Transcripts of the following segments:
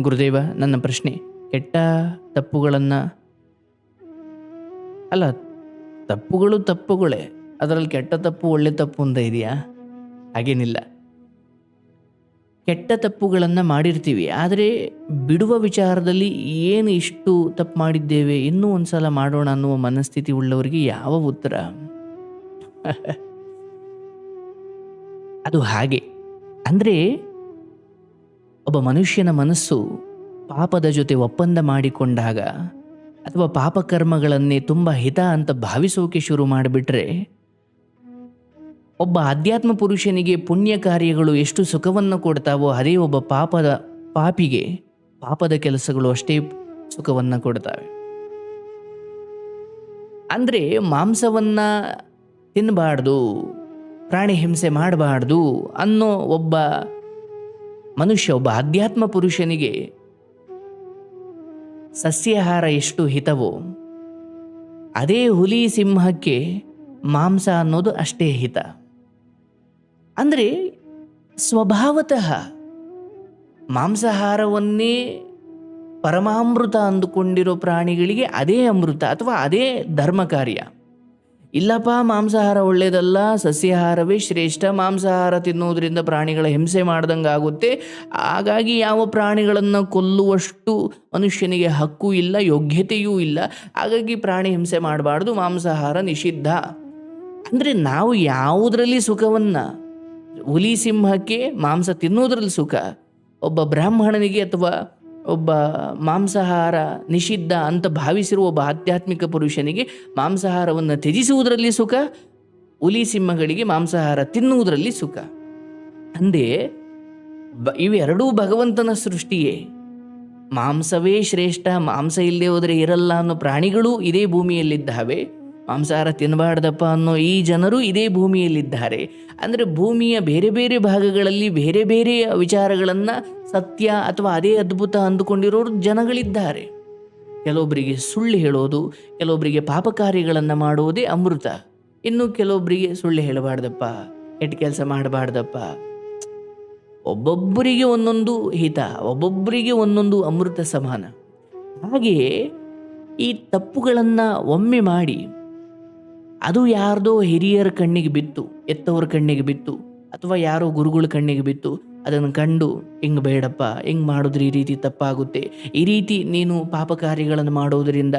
ಗುರುದೇವ, ನನ್ನ ಪ್ರಶ್ನೆ. ಕೆಟ್ಟ ತಪ್ಪುಗಳನ್ನು ಅಲ್ಲ, ತಪ್ಪುಗಳು ತಪ್ಪುಗಳೇ. ಅದರಲ್ಲಿ ಕೆಟ್ಟ ತಪ್ಪು ಒಳ್ಳೆ ತಪ್ಪು ಅಂತ ಇದೆಯಾ? ಹಾಗೇನಿಲ್ಲ. ಕೆಟ್ಟ ತಪ್ಪುಗಳನ್ನು ಮಾಡಿರ್ತೀವಿ. ಆದರೆ ಬಿಡುವ ವಿಚಾರದಲ್ಲಿ ಏನು ಇಷ್ಟು ತಪ್ಪು ಮಾಡಿದ್ದೇವೆ ಇನ್ನೂ ಒಂದು ಸಲ ಮಾಡೋಣ ಅನ್ನುವ ಮನಸ್ಥಿತಿ ಉಳ್ಳವರಿಗೆ ಯಾವ ಉತ್ತರ? ಅದು ಹಾಗೆ. ಅಂದರೆ ಒಬ್ಬ ಮನುಷ್ಯನ ಮನಸ್ಸು ಪಾಪದ ಜೊತೆ ಒಪ್ಪಂದ ಮಾಡಿಕೊಂಡಾಗ ಅಥವಾ ಪಾಪಕರ್ಮಗಳನ್ನೇ ತುಂಬ ಹಿತ ಅಂತ ಭಾವಿಸೋಕೆ ಶುರು ಮಾಡಿಬಿಟ್ರೆ ಒಬ್ಬ ಅಧ್ಯಾತ್ಮ ಪುರುಷನಿಗೆ ಪುಣ್ಯ ಕಾರ್ಯಗಳು ಎಷ್ಟು ಸುಖವನ್ನು ಕೊಡ್ತಾವೋ ಅದೇ ಒಬ್ಬ ಪಾಪದ ಪಾಪಿಗೆ ಪಾಪದ ಕೆಲಸಗಳು ಅಷ್ಟೇ ಸುಖವನ್ನು ಕೊಡ್ತಾವೆ. ಅಂದರೆ ಮಾಂಸವನ್ನು ತಿನ್ನಬಾರ್ದು ಪ್ರಾಣಿ ಹಿಂಸೆ ಮಾಡಬಾರ್ದು ಅನ್ನೋ ಒಬ್ಬ ಮನುಷ್ಯ ಒಬ್ಬ ಆಧ್ಯಾತ್ಮ ಪುರುಷನಿಗೆ ಸಸ್ಯಾಹಾರ ಎಷ್ಟು ಹಿತವೋ, ಅದೇ ಹುಲಿ ಸಿಂಹಕ್ಕೆ ಮಾಂಸ ಅನ್ನೋದು ಅಷ್ಟೇ ಹಿತ. ಅಂದರೆ ಸ್ವಭಾವತಃ ಮಾಂಸಾಹಾರವನ್ನೇ ಪರಮಾಮೃತ ಅಂದುಕೊಂಡಿರೋ ಪ್ರಾಣಿಗಳಿಗೆ ಅದೇ ಅಮೃತ ಅಥವಾ ಅದೇ ಧರ್ಮ ಕಾರ್ಯ ಇಲ್ಲಪ್ಪ, ಮಾಂಸಾಹಾರ ಒಳ್ಳೆಯದಲ್ಲ ಸಸ್ಯಾಹಾರವೇ ಶ್ರೇಷ್ಠ. ಮಾಂಸಾಹಾರ ತಿನ್ನೋದ್ರಿಂದ ಪ್ರಾಣಿಗಳ ಹಿಂಸೆ ಮಾಡ್ದಂಗೆ ಆಗುತ್ತೆ. ಹಾಗಾಗಿ ಯಾವ ಪ್ರಾಣಿಗಳನ್ನು ಕೊಲ್ಲುವಷ್ಟು ಮನುಷ್ಯನಿಗೆ ಹಕ್ಕು ಇಲ್ಲ, ಯೋಗ್ಯತೆಯೂ ಇಲ್ಲ. ಹಾಗಾಗಿ ಪ್ರಾಣಿ ಹಿಂಸೆ ಮಾಡಬಾರ್ದು, ಮಾಂಸಾಹಾರ ನಿಷಿದ್ಧ. ಅಂದರೆ ನಾವು ಯಾವುದರಲ್ಲಿ ಸುಖವನ್ನು? ಹುಲಿ ಸಿಂಹಕ್ಕೆ ಮಾಂಸ ತಿನ್ನೋದ್ರಲ್ಲಿ ಸುಖ. ಒಬ್ಬ ಬ್ರಾಹ್ಮಣನಿಗೆ ಅಥವಾ ಒಬ್ಬ ಮಾಂಸಾಹಾರ ನಿಷಿದ್ಧ ಅಂತ ಭಾವಿಸಿರುವ ಒಬ್ಬ ಆಧ್ಯಾತ್ಮಿಕ ಪುರುಷನಿಗೆ ಮಾಂಸಾಹಾರವನ್ನು ತ್ಯಜಿಸುವುದರಲ್ಲಿ ಸುಖ, ಹುಲಿ ಸಿಂಹಗಳಿಗೆ ಮಾಂಸಾಹಾರ ತಿನ್ನುವುದರಲ್ಲಿ ಸುಖ. ಅಂದೇ, ಬ, ಇವೆರಡೂ ಭಗವಂತನ ಸೃಷ್ಟಿಯೇ. ಮಾಂಸವೇ ಶ್ರೇಷ್ಠ, ಮಾಂಸ ಇಲ್ಲದೆ ಹೋದರೆ ಇರಲ್ಲ ಅನ್ನೋ ಪ್ರಾಣಿಗಳು ಇದೇ ಭೂಮಿಯಲ್ಲಿದ್ದಾವೆ. ಮಾಂಸಾಹಾರ ತಿನ್ನಬಾರ್ದಪ್ಪ ಅನ್ನೋ ಈ ಜನರು ಇದೇ ಭೂಮಿಯಲ್ಲಿದ್ದಾರೆ. ಅಂದರೆ ಭೂಮಿಯ ಬೇರೆ ಬೇರೆ ಭಾಗಗಳಲ್ಲಿ ಬೇರೆ ಬೇರೆ ವಿಚಾರಗಳನ್ನು ಸತ್ಯ ಅಥವಾ ಅದೇ ಅದ್ಭುತ ಅಂದುಕೊಂಡಿರೋರು ಜನಗಳಿದ್ದಾರೆ. ಕೆಲವೊಬ್ಬರಿಗೆ ಸುಳ್ಳು ಹೇಳೋದು ಕೆಲವೊಬ್ಬರಿಗೆ ಪಾಪ ಕಾರ್ಯಗಳನ್ನು ಮಾಡುವುದೇ ಅಮೃತ. ಇನ್ನು ಕೆಲವೊಬ್ಬರಿಗೆ ಸುಳ್ಳು ಹೇಳಬಾರ್ದಪ್ಪ, ಕೆಟ್ಟ ಕೆಲಸ ಮಾಡಬಾರ್ದಪ್ಪ. ಒಬ್ಬೊಬ್ಬರಿಗೆ ಒಂದೊಂದು ಹಿತ, ಒಬ್ಬೊಬ್ಬರಿಗೆ ಒಂದೊಂದು ಅಮೃತ ಸಮಾನ. ಹಾಗೆಯೇ ಈ ತಪ್ಪುಗಳನ್ನು ಒಮ್ಮೆ ಮಾಡಿ ಅದು ಯಾರ್ದೋ ಹಿರಿಯರ ಕಣ್ಣಿಗೆ ಬಿತ್ತು ಎತ್ತವರ ಕಣ್ಣಿಗೆ ಬಿತ್ತು, ಅಥವಾ ಯಾರೋ ಗುರುಗಳ ಕಣ್ಣಿಗೆ ಬಿತ್ತು. ಅದನ್ನು ಕಂಡು, ಹಿಂಗೆ ಬೇಡಪ್ಪ, ಹಿಂಗೆ ಮಾಡಿದ್ರೆ ಈ ರೀತಿ ತಪ್ಪಾಗುತ್ತೆ. ಈ ರೀತಿ ನೀನು ಪಾಪ ಕಾರ್ಯಗಳನ್ನು ಮಾಡೋದರಿಂದ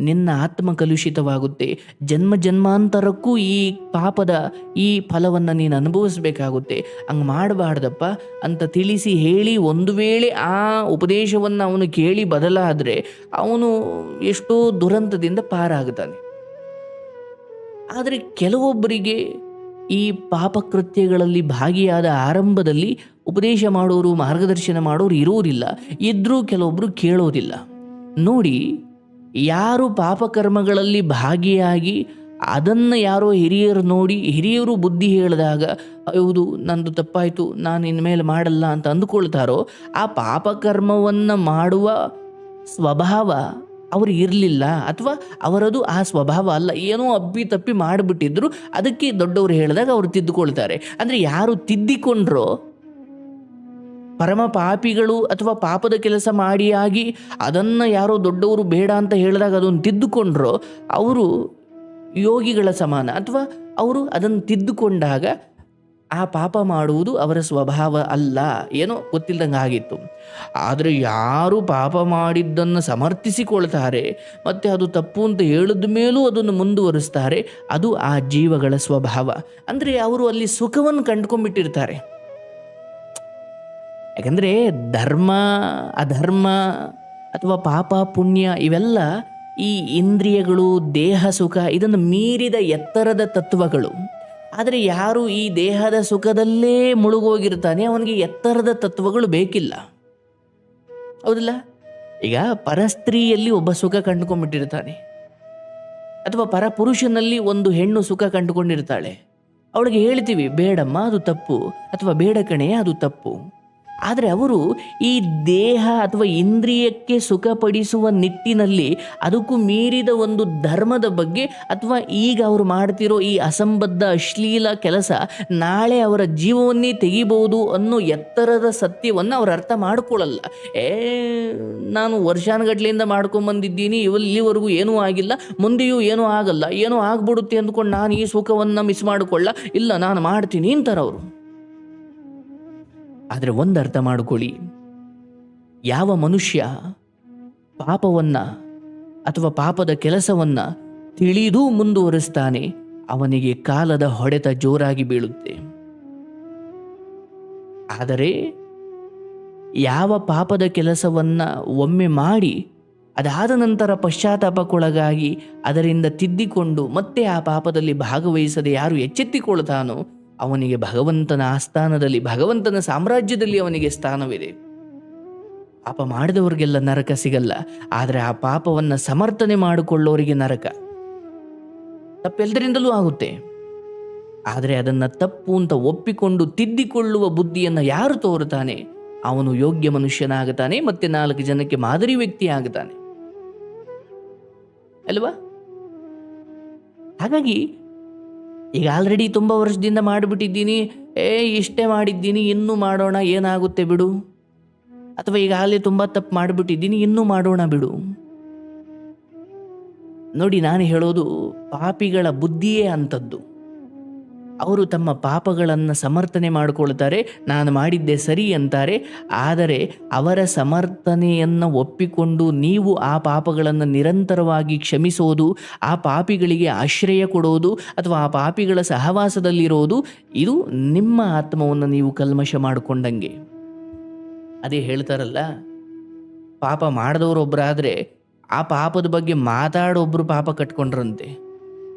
ನಿನ್ನ ಆತ್ಮ ಕಲುಷಿತವಾಗುತ್ತೆ. ಜನ್ಮ ಜನ್ಮಾಂತರಕ್ಕೂ ಈ ಪಾಪದ ಈ ಫಲವನ್ನು ನೀನು ಅನುಭವಿಸಬೇಕಾಗುತ್ತೆ. ಹಂಗೆ ಮಾಡಬಾರ್ದಪ್ಪ. ಅಂತ ತಿಳಿಸಿ ಹೇಳಿ ಒಂದು ವೇಳೆ ಆ ಉಪದೇಶವನ್ನು ಅವನು ಕೇಳಿ ಬದಲಾದರೆ ಅವನು ಎಷ್ಟೋ ದುರಂತದಿಂದ ಪಾರಾಗುತ್ತಾನೆ ಆದರೆ ಕೆಲವೊಬ್ಬರಿಗೆ ಈ ಪಾಪಕೃತ್ಯಗಳಲ್ಲಿ ಭಾಗಿಯಾದ ಆರಂಭದಲ್ಲಿ ಉಪದೇಶ ಮಾಡೋರು, ಮಾರ್ಗದರ್ಶನ ಮಾಡೋರು ಇರೋದಿಲ್ಲ ಇದ್ರೂ ಕೆಲವೊಬ್ಬರು ಕೇಳೋದಿಲ್ಲ. ನೋಡಿ, ಯಾರು ಪಾಪಕರ್ಮಗಳಲ್ಲಿ ಭಾಗಿಯಾಗಿ ಅದನ್ನು ಯಾರೋ ಹಿರಿಯರು ನೋಡಿ, ಹಿರಿಯರು ಬುದ್ಧಿ ಹೇಳಿದಾಗ ಹೌದು ನಂದು ತಪ್ಪಾಯಿತು, ನಾನು ಇನ್ಮೇಲೆ ಮಾಡಲ್ಲ ಅಂತ ಅಂದುಕೊಳ್ತಾರೋ, ಆ ಪಾಪಕರ್ಮವನ್ನು ಮಾಡುವ ಸ್ವಭಾವ ಅವ್ರು ಇರಲಿಲ್ಲ ಅಥವಾ ಅವರದು ಆ ಸ್ವಭಾವ ಅಲ್ಲ, ಏನೋ ಅಬ್ಬಿ ತಪ್ಪಿ ಮಾಡಿಬಿಟ್ಟಿದ್ರು, ಅದಕ್ಕೆ ದೊಡ್ಡವರು ಹೇಳಿದಾಗ ಅವರು ತಿದ್ದುಕೊಳ್ತಾರೆ. ಅಂದರೆ ಯಾರು ತಿದ್ದಿಕೊಂಡ್ರೋ, ಪರಮ ಪಾಪಿಗಳು ಅಥವಾ ಪಾಪದ ಕೆಲಸ ಮಾಡಿಯಾಗಿ ಅದನ್ನು ಯಾರೋ ದೊಡ್ಡವರು ಬೇಡ ಅಂತ ಹೇಳಿದಾಗ ಅದನ್ನು ತಿದ್ದುಕೊಂಡ್ರೋ, ಅವರು ಯೋಗಿಗಳ ಸಮಾನ ಅಥವಾ ಅವರು ಅದನ್ನು ತಿದ್ದುಕೊಂಡಾಗ ಆ ಪಾಪ ಮಾಡುವುದು ಅವರ ಸ್ವಭಾವ ಅಲ್ಲ. ಏನೋ ಗೊತ್ತಿಲ್ಲದಂಗೆ ಆಗಿತ್ತು. ಆದರೆ ಯಾರು ಪಾಪ ಮಾಡಿದ್ದನ್ನು ಸಮರ್ಥಿಸಿಕೊಳ್ತಾರೆ, ಮತ್ತು ಅದು ತಪ್ಪು ಅಂತ ಹೇಳಿದ ಮೇಲೂ ಅದನ್ನು ಮುಂದುವರಿಸ್ತಾರೆ, ಅದು ಆ ಜೀವಗಳ ಸ್ವಭಾವ. ಅಂದರೆ ಅವರು ಅಲ್ಲಿ ಸುಖವನ್ನು ಕಂಡುಕೊಂಡ್ಬಿಟ್ಟಿರ್ತಾರೆ. ಯಾಕಂದರೆ ಧರ್ಮ, ಅಧರ್ಮ ಅಥವಾ ಪಾಪ, ಪುಣ್ಯ ಇವೆಲ್ಲ ಈ ಇಂದ್ರಿಯಗಳು, ದೇಹ, ಸುಖ ಇದನ್ನು ಮೀರಿದ ಎತ್ತರದ ತತ್ವಗಳು. ಆದರೆ ಯಾರು ಈ ದೇಹದ ಸುಖದಲ್ಲೇ ಮುಳುಗೋಗಿರ್ತಾನೆ, ಅವನಿಗೆ ಎತ್ತರದ ತತ್ವಗಳು ಬೇಕಿಲ್ಲ. ಹೌದಿಲ್ಲ? ಈಗ ಪರಸ್ತ್ರೀಯಲ್ಲಿ ಒಬ್ಬ ಸುಖ ಕಂಡುಕೊಂಡ್ಬಿಟ್ಟಿರ್ತಾನೆ. ಅಥವಾ ಪರಪುರುಷನಲ್ಲಿ ಒಂದು ಹೆಣ್ಣು ಸುಖ ಕಂಡುಕೊಂಡಿರ್ತಾಳೆ. ಅವಳಿಗೆ ಹೇಳ್ತೀವಿ, ಬೇಡಮ್ಮ ಅದು ತಪ್ಪು, ಅಥವಾ ಬೇಡ ಅದು ತಪ್ಪು. ಆದರೆ ಅವರು ಈ ದೇಹ ಅಥವಾ ಇಂದ್ರಿಯಕ್ಕೆ ಸುಖಪಡಿಸುವ ನಿಟ್ಟಿನಲ್ಲಿ ಅದಕ್ಕೂ ಮೀರಿದ ಒಂದು ಧರ್ಮದ ಬಗ್ಗೆ ಅಥವಾ ಈಗ ಅವರು ಮಾಡ್ತಿರೋ ಈ ಅಸಂಬದ್ಧ, ಅಶ್ಲೀಲ ಕೆಲಸ ನಾಳೆ ಅವರ ಜೀವವನ್ನೇ ತೆಗಿಬಹುದು ಅನ್ನೋ ಎತ್ತರದ ಸತ್ಯವನ್ನು ಅವ್ರು ಅರ್ಥ ಮಾಡಿಕೊಳ್ಳಲ್ಲ ಏ, ನಾನು ವರ್ಷಾನುಗಟ್ಲೆಯಿಂದ ಮಾಡ್ಕೊಂಬಂದಿದ್ದೀನಿ ಇಲ್ಲಿವರೆಗೂ ಏನೂ ಆಗಿಲ್ಲ, ಮುಂದೆಯೂ ಏನೂ ಆಗಲ್ಲ, ಏನೂ ಆಗ್ಬಿಡುತ್ತೆ ಅಂದ್ಕೊಂಡು ನಾನು ಈ ಸುಖವನ್ನು ಮಿಸ್ ಮಾಡಿಕೊಳ್ಳ, ಇಲ್ಲ ನಾನು ಮಾಡ್ತೀನಿ ಅಂತಾರೆ ಅವರು ಆದರೆ ಒಂದು ಅರ್ಥ ಮಾಡಿಕೊಳ್ಳಿ. ಯಾವ ಮನುಷ್ಯ ಪಾಪವನ್ನ ಅಥವಾ ಪಾಪದ ಕೆಲಸವನ್ನ ತಿಳಿದೂ ಮುಂದುವರಿಸ್ತಾನೆ, ಅವನಿಗೆ ಕಾಲದ ಹೊಡೆತ ಜೋರಾಗಿ ಬೀಳುತ್ತೆ. ಆದರೆ ಯಾವ ಪಾಪದ ಕೆಲಸವನ್ನ ಒಮ್ಮೆ ಮಾಡಿ, ಅದಾದ ನಂತರ ಪಶ್ಚಾತ್ತಾಪಕ್ಕೊಳಗಾಗಿ ಅದರಿಂದ ತಿದ್ದಿಕೊಂಡು ಮತ್ತೆ ಆ ಪಾಪದಲ್ಲಿ ಭಾಗವಹಿಸದೆ ಯಾರು ಎಚ್ಚೆತ್ತಿಕೊಳ್ತಾನೋ ಅವನಿಗೆ ಭಗವಂತನ ಆಸ್ಥಾನದಲ್ಲಿ, ಭಗವಂತನ ಸಾಮ್ರಾಜ್ಯದಲ್ಲಿ ಅವನಿಗೆ ಸ್ಥಾನವಿದೆ. ಪಾಪ ಮಾಡಿದವರಿಗೆಲ್ಲ ನರಕ ಸಿಗಲ್ಲ, ಆದರೆ ಆ ಪಾಪವನ್ನು ಸಮರ್ಥನೆ ಮಾಡಿಕೊಳ್ಳೋರಿಗೆ ನರಕ. ತಪ್ಪೆಲ್ಲದರಿಂದಲೂ ಆಗುತ್ತೆ. ಆದರೆ ಅದನ್ನು ತಪ್ಪು ಅಂತ ಒಪ್ಪಿಕೊಂಡು ತಿದ್ದಿಕೊಳ್ಳುವ ಬುದ್ಧಿಯನ್ನು ಯಾರು ತೋರುತ್ತಾನೆ? ಅವನು ಯೋಗ್ಯ ಮನುಷ್ಯನಾಗುತ್ತಾನೆ, ಮತ್ತೆ ನಾಲ್ಕು ಜನಕ್ಕೆ ಮಾದರಿ ವ್ಯಕ್ತಿ ಆಗುತ್ತಾನೆ. ಅಲ್ವಾ? ಹಾಗಾಗಿ ಈಗ ಆಲ್ರೆಡಿ ತುಂಬ ವರ್ಷದಿಂದ ಮಾಡಿಬಿಟ್ಟಿದ್ದೀನಿ. ಏ, ಇಷ್ಟೇ ಮಾಡಿದ್ದೀನಿ, ಇನ್ನೂ ಮಾಡೋಣ, ಏನಾಗುತ್ತೆ ಬಿಡು. ಅಥವಾ ಈಗಾಗಲೇ ತುಂಬ ತಪ್ಪು ಮಾಡಿಬಿಟ್ಟಿದ್ದೀನಿ, ಇನ್ನೂ ಮಾಡೋಣ ಬಿಡು. ನೋಡಿ, ನಾನು ಹೇಳೋದು ಪಾಪಿಗಳ ಬುದ್ಧಿಯೇ ಅಂಥದ್ದು. ಅವರು ತಮ್ಮ ಪಾಪಗಳನ್ನು ಸಮರ್ಥನೆ ಮಾಡಿಕೊಳ್ತಾರೆ ನಾನು ಮಾಡಿದ್ದೆ ಸರಿ ಅಂತಾರೆ. ಆದರೆ ಅವರ ಸಮರ್ಥನೆಯನ್ನು ಒಪ್ಪಿಕೊಂಡು ನೀವು ಆ ಪಾಪಗಳನ್ನು ನಿರಂತರವಾಗಿ ಕ್ಷಮಿಸೋದು, ಆ ಪಾಪಿಗಳಿಗೆ ಆಶ್ರಯ ಕೊಡೋದು, ಅಥವಾ ಆ ಪಾಪಿಗಳ ಸಹವಾಸದಲ್ಲಿರೋದು, ಇದು ನಿಮ್ಮ ಆತ್ಮವನ್ನು ನೀವು ಕಲ್ಮಶ ಮಾಡಿಕೊಂಡಂಗೆ. ಅದೇ ಹೇಳ್ತಾರಲ್ಲ, ಪಾಪ ಮಾಡಿದವರೊಬ್ಬರಾದರೆ ಆ ಪಾಪದ ಬಗ್ಗೆ ಮಾತಾಡೋಬ್ರು ಪಾಪ ಕಟ್ಕೊಂಡ್ರಂತೆ.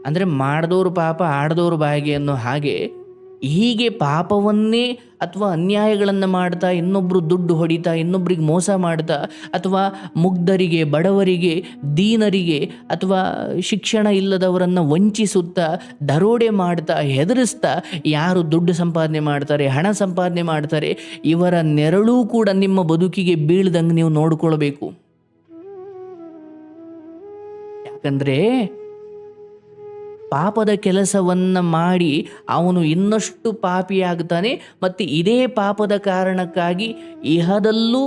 ಅಂದರೆ ಮಾಡಿದವರು ಪಾಪ, ಆಡದವರು ಬಾಯಿಗೆ ಅನ್ನೋ ಹಾಗೆ ಹೀಗೆ ಪಾಪವನ್ನೇ ಅಥವಾ ಅನ್ಯಾಯಗಳನ್ನು ಮಾಡ್ತಾ ಇನ್ನೊಬ್ಬರು ದುಡ್ಡು ಹೊಡಿತಾ, ಇನ್ನೊಬ್ರಿಗೆ ಮೋಸ ಮಾಡ್ತಾ, ಅಥವಾ ಮುಗ್ಧರಿಗೆ, ಬಡವರಿಗೆ, ದೀನರಿಗೆ ಅಥವಾ ಶಿಕ್ಷಣ ಇಲ್ಲದವರನ್ನು ವಂಚಿಸುತ್ತಾ, ದರೋಡೆ ಮಾಡ್ತಾ, ಹೆದರಿಸ್ತಾ ಯಾರು ದುಡ್ಡು ಸಂಪಾದನೆ ಮಾಡ್ತಾರೆ, ಹಣ ಸಂಪಾದನೆ ಮಾಡ್ತಾರೆ, ಇವರ ನೆರಳೂ ಕೂಡ ನಿಮ್ಮ ಬದುಕಿಗೆ ಬೀಳ್ದಂಗೆ ನೀವು ನೋಡ್ಕೊಳ್ಬೇಕು. ಯಾಕಂದ್ರೆ ಪಾಪದ ಕೆಲಸವನ್ನು ಮಾಡಿ ಅವನು ಇನ್ನಷ್ಟು ಪಾಪಿಯಾಗ್ತಾನೆ ಮತ್ತು ಇದೇ ಪಾಪದ ಕಾರಣಕ್ಕಾಗಿ ಇಹದಲ್ಲೂ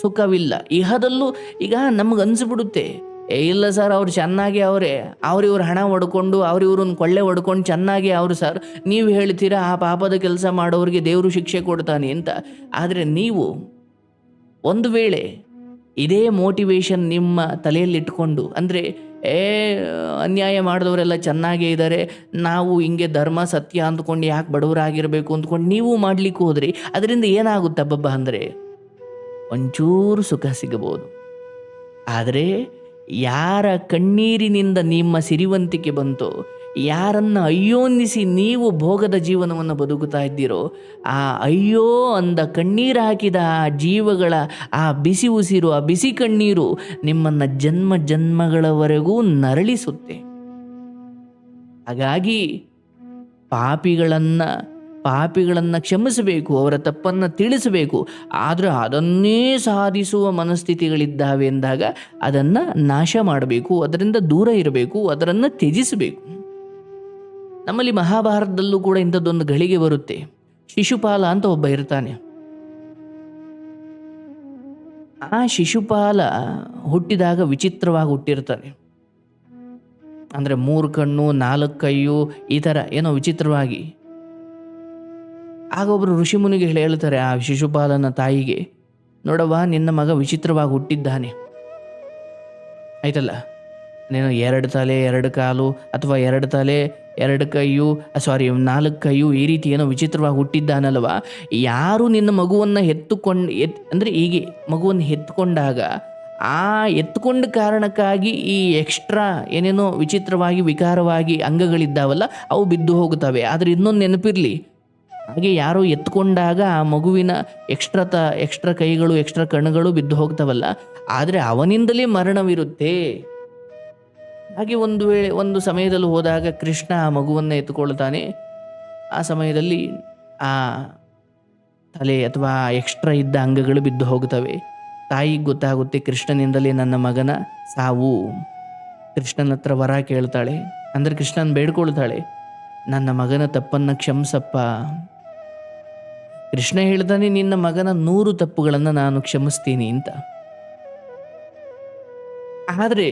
ಸುಖವಿಲ್ಲ. ಇಹದಲ್ಲೂ ಈಗ ನಮ್ಗೆ ಅನಿಸ್ಬಿಡುತ್ತೆ, ಏ, ಇಲ್ಲ ಸರ್, ಅವ್ರು ಚೆನ್ನಾಗಿ ಅವರೇ ಅವ್ರಿವ್ರು ಹಣ ಹೊಡ್ಕೊಂಡು ಅವ್ರಿವ್ರನ್ನ ಕೊಳ್ಳೆ ಹೊಡ್ಕೊಂಡು ಚೆನ್ನಾಗಿ ಅವರು ಸರ್, ನೀವು ಹೇಳ್ತೀರಾ ಆ ಪಾಪದ ಕೆಲಸ ಮಾಡೋರಿಗೆ ದೇವರು ಶಿಕ್ಷೆ ಕೊಡ್ತಾನೆ? ಅಂತ. ಆದರೆ ನೀವು ಒಂದು ವೇಳೆ ಇದೇ ಮೋಟಿವೇಶನ್ ನಿಮ್ಮ ತಲೆಯಲ್ಲಿಟ್ಕೊಂಡು, ಅಂದರೆ, ಏ, ಅನ್ಯಾಯ ಮಾಡಿದವರೆಲ್ಲ ಚೆನ್ನಾಗೇ ಇದ್ದಾರೆ ನಾವು ಹಿಂಗೆ ಧರ್ಮ ಸತ್ಯ ಅಂದ್ಕೊಂಡು ಯಾಕೆ ಬಡವರಾಗಿರಬೇಕು ಅಂದ್ಕೊಂಡು ನೀವು ಮಾಡ್ಲಿಕ್ಕೆ ಹೋದ್ರಿ, ಅದರಿಂದ ಏನಾಗುತ್ತೆ ಹಬ್ಬಬ್ಬ ಅಂದರೆ, ಒಂಚೂರು ಸುಖ ಸಿಗಬಹುದು. ಆದರೆ, ಯಾರ ಕಣ್ಣೀರಿನಿಂದ ನಿಮ್ಮ ಸಿರಿವಂತಿಕೆ ಬಂತೋ ಯಾರನ್ನ ಅಯ್ಯೋನ್ನಿಸಿ ನೀವು ಭೋಗದ ಜೀವನವನ್ನು ಬದುಕುತ್ತಾ ಇದ್ದೀರೋ, ಆ ಅಯ್ಯೋ ಅಂದ ಕಣ್ಣೀರು ಹಾಕಿದ ಆ ಜೀವಗಳ, ಆ ಬಿಸಿ ಉಸಿರು, ಆ ಬಿಸಿ ಕಣ್ಣೀರು ನಿಮ್ಮನ್ನು ಜನ್ಮ ಜನ್ಮಗಳವರೆಗೂ ನರಳಿಸುತ್ತೆ. ಹಾಗಾಗಿ ಪಾಪಿಗಳನ್ನು ಪಾಪಿಗಳನ್ನು ಕ್ಷಮಿಸಬೇಕು, ಅವರ ತಪ್ಪನ್ನು ತಿಳಿಸಬೇಕು, ಆದರೆ ಅದನ್ನೇ ಸಾಧಿಸುವ ಮನಸ್ಥಿತಿಗಳಿದ್ದಾವೆ ಎಂದಾಗ ಅದನ್ನು ನಾಶ ಮಾಡಬೇಕು, ಅದರಿಂದ ದೂರ ಇರಬೇಕು, ಅದರನ್ನು ತ್ಯಜಿಸಬೇಕು. ನಮ್ಮಲ್ಲಿ ಮಹಾಭಾರತದಲ್ಲೂ ಕೂಡ ಇಂಥದ್ದೊಂದು ಗಳಿಗೆ ಬರುತ್ತೆ. ಶಿಶುಪಾಲ ಅಂತ ಒಬ್ಬ ಇರ್ತಾನೆ. ಆ ಶಿಶುಪಾಲ ಹುಟ್ಟಿದಾಗ ವಿಚಿತ್ರವಾಗಿ ಹುಟ್ಟಿರ್ತಾನೆ. ಅಂದರೆ ಮೂರು ಕಣ್ಣು, ನಾಲ್ಕು ಕೈಯು, ಈ ಥರ ಏನೋ ವಿಚಿತ್ರವಾಗಿ. ಆಗ ಒಬ್ಬರು ಋಷಿಮುನಿಗೆ ಹೇಳಿ ಹೇಳ್ತಾರೆ, ಆ ಶಿಶುಪಾಲನ ತಾಯಿಗೆ, ನೋಡವ್ವ, ನಿನ್ನ ಮಗ ವಿಚಿತ್ರವಾಗಿ ಹುಟ್ಟಿದ್ದಾನೆ. ಆಯ್ತಲ್ಲ? ನೀನು ಎರಡು ತಲೆ, ಎರಡು ಕಾಲು, ಅಥವಾ ಎರಡು ತಲೆ ಎರಡು ಕೈಯು ಸಾರಿ ನಾಲ್ಕು ಕೈಯು ಈ ರೀತಿ ಏನೋ ವಿಚಿತ್ರವಾಗಿ ಹುಟ್ಟಿದ್ದಾನಲ್ವ ಯಾರು ನಿನ್ನ ಮಗುವನ್ನು ಎತ್ತುಕೊಂಡು, ಎತ್, ಅಂದರೆ ಹೀಗೆ ಮಗುವನ್ನು ಎತ್ಕೊಂಡಾಗ ಆ ಎತ್ಕೊಂಡ ಕಾರಣಕ್ಕಾಗಿ ಈ ಎಕ್ಸ್ಟ್ರಾ ಏನೇನೋ ವಿಚಿತ್ರವಾಗಿ, ವಿಕಾರವಾಗಿ ಅಂಗಗಳಿದ್ದಾವಲ್ಲ, ಅವು ಬಿದ್ದು ಹೋಗುತ್ತವೆ. ಆದರೆ ಇನ್ನೊಂದು ನೆನಪಿರಲಿ. ಹಾಗೆ ಯಾರೋ ಎತ್ಕೊಂಡಾಗ ಆ ಮಗುವಿನ ಎಕ್ಸ್ಟ್ರಾ ತ ಎಕ್ಸ್ಟ್ರಾ ಕೈಗಳು ಎಕ್ಸ್ಟ್ರಾ ಕಣ್ಣುಗಳು ಬಿದ್ದು ಹೋಗ್ತಾವಲ್ಲ. ಆದರೆ ಅವನಿಂದಲೇ ಮರಣವಿರುತ್ತೆ. ಹಾಗೆ ಒಂದು ವೇಳೆ ಒಂದು ಸಮಯದಲ್ಲಿ ಹೋದಾಗ ಕೃಷ್ಣ ಆ ಮಗುವನ್ನು ಎತ್ಕೊಳ್ತಾನೆ. ಆ ಸಮಯದಲ್ಲಿ ಆ ತಲೆ ಅಥವಾ ಎಕ್ಸ್ಟ್ರಾ ಇದ್ದ ಅಂಗಗಳು ಬಿದ್ದು ಹೋಗುತ್ತವೆ. ತಾಯಿಗೆ ಗೊತ್ತಾಗುತ್ತೆ ಕೃಷ್ಣನಿಂದಲೇ ನನ್ನ ಮಗನ ಸಾವು. ಕೃಷ್ಣನ ಹತ್ರ ವರ ಕೇಳ್ತಾಳೆ. ಅಂದರೆ ಕೃಷ್ಣನ್ ಬೇಡ್ಕೊಳ್ತಾಳೆ. ನನ್ನ ಮಗನ ತಪ್ಪನ್ನು ಕ್ಷಮಿಸಪ್ಪ. ಕೃಷ್ಣ ಹೇಳ್ತಾನೆ, ನಿನ್ನ ಮಗನ ನೂರು ತಪ್ಪುಗಳನ್ನು ನಾನು ಕ್ಷಮಿಸ್ತೀನಿ ಅಂತ. ಆದರೆ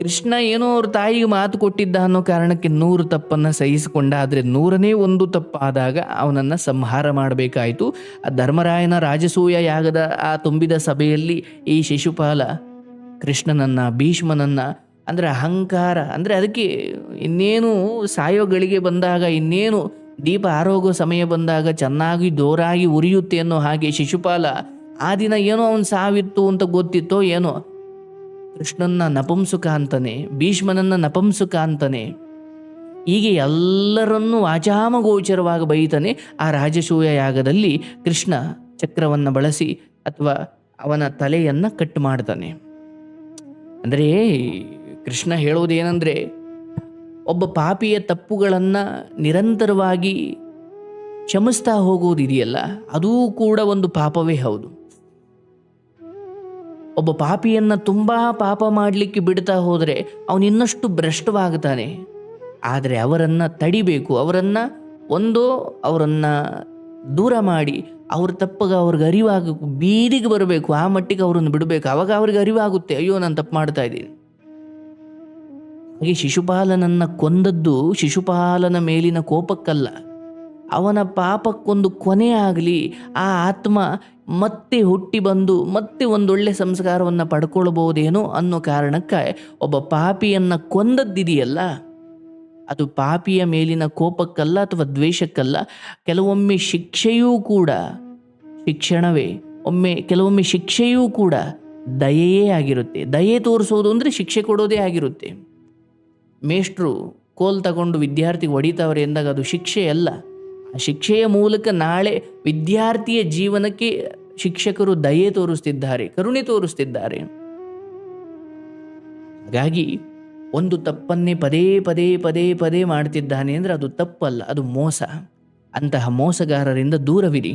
ಕೃಷ್ಣ ಏನೋ ಅವ್ರ ತಾಯಿಗೆ ಮಾತು ಕೊಟ್ಟಿದ್ದ ಅನ್ನೋ ಕಾರಣಕ್ಕೆ ನೂರು ತಪ್ಪನ್ನು ಸಹಿಸಿಕೊಂಡ, ಆದರೆ ನೂರನೇ ಒಂದು ತಪ್ಪಾದಾಗ ಅವನನ್ನು ಸಂಹಾರ ಮಾಡಬೇಕಾಯಿತು. ಆ ಧರ್ಮರಾಯನ ರಾಜಸೂಯ ಯಾಗದ ಆ ತುಂಬಿದ ಸಭೆಯಲ್ಲಿ ಈ ಶಿಶುಪಾಲ ಕೃಷ್ಣನನ್ನ, ಭೀಷ್ಮನನ್ನ, ಅಂದರೆ ಅಹಂಕಾರ, ಅಂದರೆ ಅದಕ್ಕೆ ಇನ್ನೇನು ಸಾಯೋ ಗಳಿಗೆ ಬಂದಾಗ, ಇನ್ನೇನು ದೀಪ ಆರೋಗ್ಯ ಸಮಯ ಬಂದಾಗ ಚೆನ್ನಾಗಿ ಜೋರಾಗಿ ಉರಿಯುತ್ತೆ ಅನ್ನೋ ಹಾಗೆ ಶಿಶುಪಾಲ ಆ ದಿನ ಏನೋ ಅವನು ಸಾವಿತ್ತು ಅಂತ ಗೊತ್ತಿತ್ತೋ ಏನೋ ಕೃಷ್ಣನ್ನ ನಪುಂಸುಕ ಅಂತಾನೆ, ಭೀಷ್ಮನನ್ನ ನಪುಂಸುಕ ಅಂತಾನೆ, ಹೀಗೆ ಎಲ್ಲರನ್ನೂ ಆಚಾಮಗೋಚರವಾಗಿ ಬೈತಾನೆ ಆ ರಾಜಸೂಯ ಯಾಗದಲ್ಲಿ ಕೃಷ್ಣ ಚಕ್ರವನ್ನು ಬಳಸಿ ಅಥವಾ ಅವನ ತಲೆಯನ್ನು ಕಟ್ ಮಾಡ್ತಾನೆ. ಅಂದರೆ ಕೃಷ್ಣ ಹೇಳೋದೇನೆಂದರೆ, ಒಬ್ಬ ಪಾಪಿಯ ತಪ್ಪುಗಳನ್ನು ನಿರಂತರವಾಗಿ ಕ್ಷಮಿಸ್ತಾ ಹೋಗೋದಿದೆಯಲ್ಲ, ಅದೂ ಕೂಡ ಒಂದು ಪಾಪವೇ ಹೌದು. ಒಬ್ಬ ಪಾಪಿಯನ್ನು ತುಂಬ ಪಾಪ ಮಾಡಲಿಕ್ಕೆ ಬಿಡ್ತಾ ಹೋದರೆ ಅವನು ಇನ್ನಷ್ಟು ಭ್ರಷ್ಟವಾಗ್ತಾನೆ. ಆದರೆ ಅವರನ್ನು ತಡಿಬೇಕು, ಅವರನ್ನು ಒಂದು ಅವರನ್ನು ದೂರ ಮಾಡಿ ಅವ್ರ ತಪ್ಪಗ ಅವ್ರಿಗೆ ಅರಿವಾಗ, ಬೀದಿಗೆ ಬರಬೇಕು, ಆ ಮಟ್ಟಿಗೆ ಅವರನ್ನು ಬಿಡಬೇಕು. ಅವಾಗ ಅವ್ರಿಗೆ ಅರಿವಾಗುತ್ತೆ, ಅಯ್ಯೋ ನಾನು ತಪ್ಪು ಮಾಡ್ತಾ ಇದ್ದೀನಿ. ಹಾಗೆ ಶಿಶುಪಾಲನನ್ನು ಕೊಂದದ್ದು ಶಿಶುಪಾಲನ ಮೇಲಿನ ಕೋಪಕ್ಕಲ್ಲ. ಅವನ ಪಾಪಕ್ಕೊಂದು ಕೊನೆ ಆಗಲಿ, ಆ ಆತ್ಮ ಮತ್ತೆ ಹುಟ್ಟಿ ಬಂದು, ಮತ್ತೆ ಒಂದೊಳ್ಳೆ ಸಂಸ್ಕಾರವನ್ನು ಪಡ್ಕೊಳ್ಬೋದೇನೋ ಅನ್ನೋ ಕಾರಣಕ್ಕೆ ಒಬ್ಬ ಪಾಪಿಯನ್ನು ಕೊಂದದ್ದಿದೆಯಲ್ಲ? ಅದು ಪಾಪಿಯ ಮೇಲಿನ ಕೋಪಕ್ಕಲ್ಲ ಅಥವಾ ದ್ವೇಷಕ್ಕಲ್ಲ, ಕೆಲವೊಮ್ಮೆ ಶಿಕ್ಷೆಯೂ ಕೂಡ, ಶಿಕ್ಷಣವೇ, ಒಮ್ಮೆ ಕೆಲವೊಮ್ಮೆ ಶಿಕ್ಷೆಯೂ ಕೂಡ ದಯೆಯೇ ಆಗಿರುತ್ತೆ. ದಯೆ ತೋರಿಸೋದು ಅಂದರೆ ಶಿಕ್ಷೆ ಕೊಡೋದೇ ಆಗಿರುತ್ತೆ. ಮೇಷ್ಟ್ರು ಕೋಲ್ ತಗೊಂಡು ವಿದ್ಯಾರ್ಥಿಗೆ ಹೊಡಿತಾವ್ರೆ ಎಂದಾಗ ಅದು ಶಿಕ್ಷೆ ಅಲ್ಲ ಆ ಶಿಕ್ಷೆಯ ಮೂಲಕ ನಾಳೆ ವಿದ್ಯಾರ್ಥಿಯ ಜೀವನಕ್ಕೆ ಶಿಕ್ಷಕರು ದಯೆ ತೋರಿಸ್ತಿದ್ದಾರೆ, ಕರುಣೆ ತೋರಿಸ್ತಿದ್ದಾರೆ. ಹಾಗಾಗಿ ಒಂದು ತಪ್ಪನ್ನೇ ಪದೇ ಪದೇ ಪದೇ ಪದೇ ಮಾಡ್ತಿದ್ದಾನೆ ಅಂದರೆ ಅದು ತಪ್ಪಲ್ಲ, ಅದು ಮೋಸ. ಅಂತಹ ಮೋಸಗಾರರಿಂದ ದೂರವಿರಿ.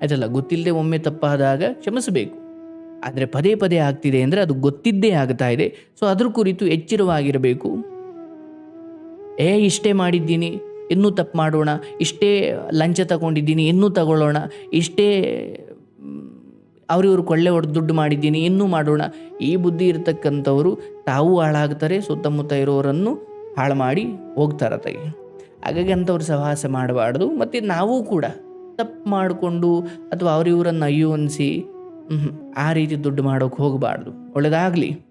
ಆಯ್ತಲ್ಲ, ಗೊತ್ತಿಲ್ಲದೆ ಒಮ್ಮೆ ತಪ್ಪಾದಾಗ ಕ್ಷಮಿಸಬೇಕು. ಆದರೆ ಪದೇ ಪದೇ ಆಗ್ತಿದೆ ಅಂದರೆ ಅದು ಗೊತ್ತಿದ್ದೇ ಆಗ್ತಾ ಇದೆ. ಸೊ ಅದ್ರ ಕುರಿತು ಎಚ್ಚರವಾಗಿರಬೇಕು. ಏ, ಇಷ್ಟೇ ಮಾಡಿದ್ದೀನಿ, ಇನ್ನೂ ತಪ್ಪು ಮಾಡೋಣ. ಇಷ್ಟೇ ಲಂಚ ತಗೊಂಡಿದ್ದೀನಿ, ಇನ್ನೂ ತಗೊಳ್ಳೋಣ. ಇಷ್ಟೇ ಅವ್ರಿವ್ರು ಕೊಳ್ಳೆ ಹೊಡೆದು ದುಡ್ಡು ಮಾಡಿದ್ದೀನಿ, ಇನ್ನೂ ಮಾಡೋಣ. ಈ ಬುದ್ಧಿ ಇರತಕ್ಕಂಥವರು ತಾವು ಹಾಳಾಗ್ತಾರೆ, ಸುತ್ತಮುತ್ತ ಇರೋರನ್ನು ಹಾಳು ಮಾಡಿ ಹೋಗ್ತಾರೆ ತೆಗೆ ಹಾಗಾಗಿ ಅಂಥವ್ರು ಸಹವಾಸ ಮಾಡಬಾರ್ದು. ಮತ್ತು ನಾವು ಕೂಡ ತಪ್ಪು ಮಾಡಿಕೊಂಡು ಅಥವಾ ಅವ್ರಿವ್ರನ್ನು ಅಯ್ಯೋ ಅನಿಸಿ ಆ ರೀತಿ ದುಡ್ಡು ಮಾಡೋಕೆ ಹೋಗಬಾರ್ದು. ಒಳ್ಳೆಯದಾಗಲಿ